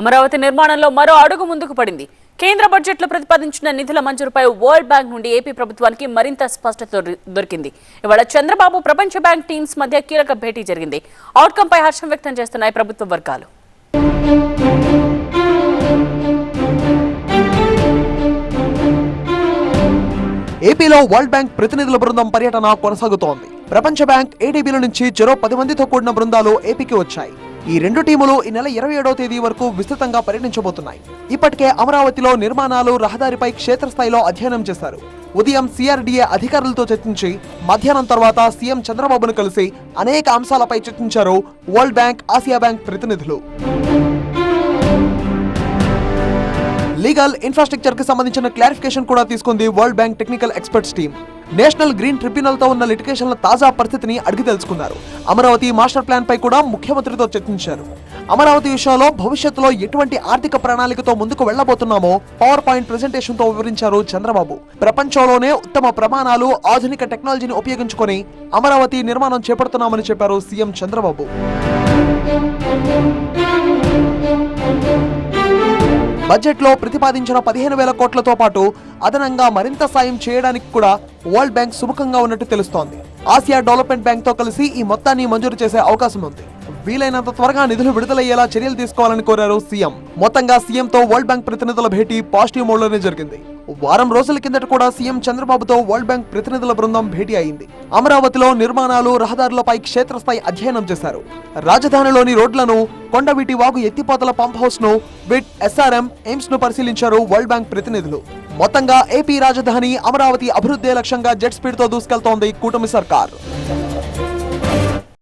అమరావతి నిర్మాణంలో మరో అడుగు ముందుకు పడింది. కేంద్ర బడ్జెట్లో ప్రతిపాదించిన నిధుల మంజూరుపై వరల్డ్ బ్యాంక్ నుండి ఏపీ ప్రభుత్వానికి మరింత స్పష్టత దొరికింది. ఇవాళ చంద్రబాబు ప్రపంచ బ్యాంక్ టీమ్స్ మధ్య కీలక భేటీ జరిగింది. అవుట్కమ్ పై హర్షం వ్యక్తం చేస్తున్నాయి ప్రభుత్వ వర్గాలు. ఏపీలో వరల్డ్ బ్యాంక్ ప్రతినిధుల బృందం పర్యటన కొనసాగుతోంది. ప్రపంచ బ్యాంక్ ఏడీబీల నుంచి చెరో పది మందితో కూడిన బృందాలు ఏపీకి వచ్చాయి. ఈ రెండు టీములు ఈ నెల ఇరవై ఏడవ తేదీ వరకు విస్తృతంగా పర్యటించబోతున్నాయి. ఇప్పటికే అమరావతిలో నిర్మాణాలు రహదారిపై క్షేత్రస్థాయిలో అధ్యయనం చేశారు. ఉదయం సిఆర్డీఏ అధికారులతో చర్చించి మధ్యాహ్నం తర్వాత సీఎం చంద్రబాబును కలిసి అనేక అంశాలపై చర్చించారు వరల్డ్ బ్యాంక్ ఆసియా బ్యాంక్ ప్రతినిధులు. లీగల్ ఇన్ఫ్రాస్ట్రక్చర్కి సంబంధించిన క్లారిఫికేషన్ కూడా తీసుకుంది world bank technical experts team. National green ట్రిబ్యునల్తో ఉన్న లిటికేషన్ల తాజా పరిస్థితిని అడిగి తెలుసుకున్నారు. అమరావతి మాస్టర్ ప్లాన్ పై కూడా ముఖ్యమంత్రితో చర్చించారు. అమరావతి విషయంలో భవిష్యత్తులో ఎటువంటి ఆర్థిక ప్రణాళికతో ముందుకు వెళ్ళబోతున్నామో పవర్ పాయింట్ ప్రెజెంటేషన్తో వివరించారు చంద్రబాబు. ప్రపంచంలోనే ఉత్తమ ప్రమాణాలు ఆధునిక టెక్నాలజీని ఉపయోగించుకొని అమరావతి నిర్మాణం చేపడుతున్నామని చెప్పారు సీఎం చంద్రబాబు. బడ్జెట్లో ప్రతిపాదించిన పదిహేను వేల కోట్లతో పాటు అదనంగా మరింత సాయం చేయడానికి కూడా వరల్డ్ బ్యాంక్ సుముఖంగా ఉన్నట్టు తెలుస్తోంది. ఆసియా డెవలప్మెంట్ బ్యాంక్తో కలిసి ఈ మొత్తాన్ని మంజూరు చేసే అవకాశం ఉంది. వీలైనంత త్వరగా నిధులు విడుదలయ్యేలా చర్యలు తీసుకోవాలని కోరారు సీఎం. మొత్తంగా సీఎంతో వరల్డ్ బ్యాంక్ ప్రతినిధుల భేటీ పాజిటివ్ మోడ్లోనే జరిగింది. వారం రోజుల కిందట కూడా సీఎం చంద్రబాబుతో వరల్డ్ బ్యాంక్ ప్రతినిధుల బృందం భేటీ అయింది. అమరావతిలో నిర్మాణాలు రహదారులపై క్షేత్రస్థాయి అధ్యయనం చేశారు. రాజధానిలోని రోడ్లను కొండవీటి వాగు ఎత్తిపోతల పంప్ హౌస్ను విట్ ఎస్ఆర్ఎం ఎయిమ్స్ను పరిశీలించారు వరల్డ్ బ్యాంక్ ప్రతినిధులు. మొత్తంగా ఏపీ రాజధాని అమరావతి అభివృద్ధి లక్ష్యంగా జెట్ స్పీడ్తో దూసుకెళ్తోంది కూటమి సర్కార్.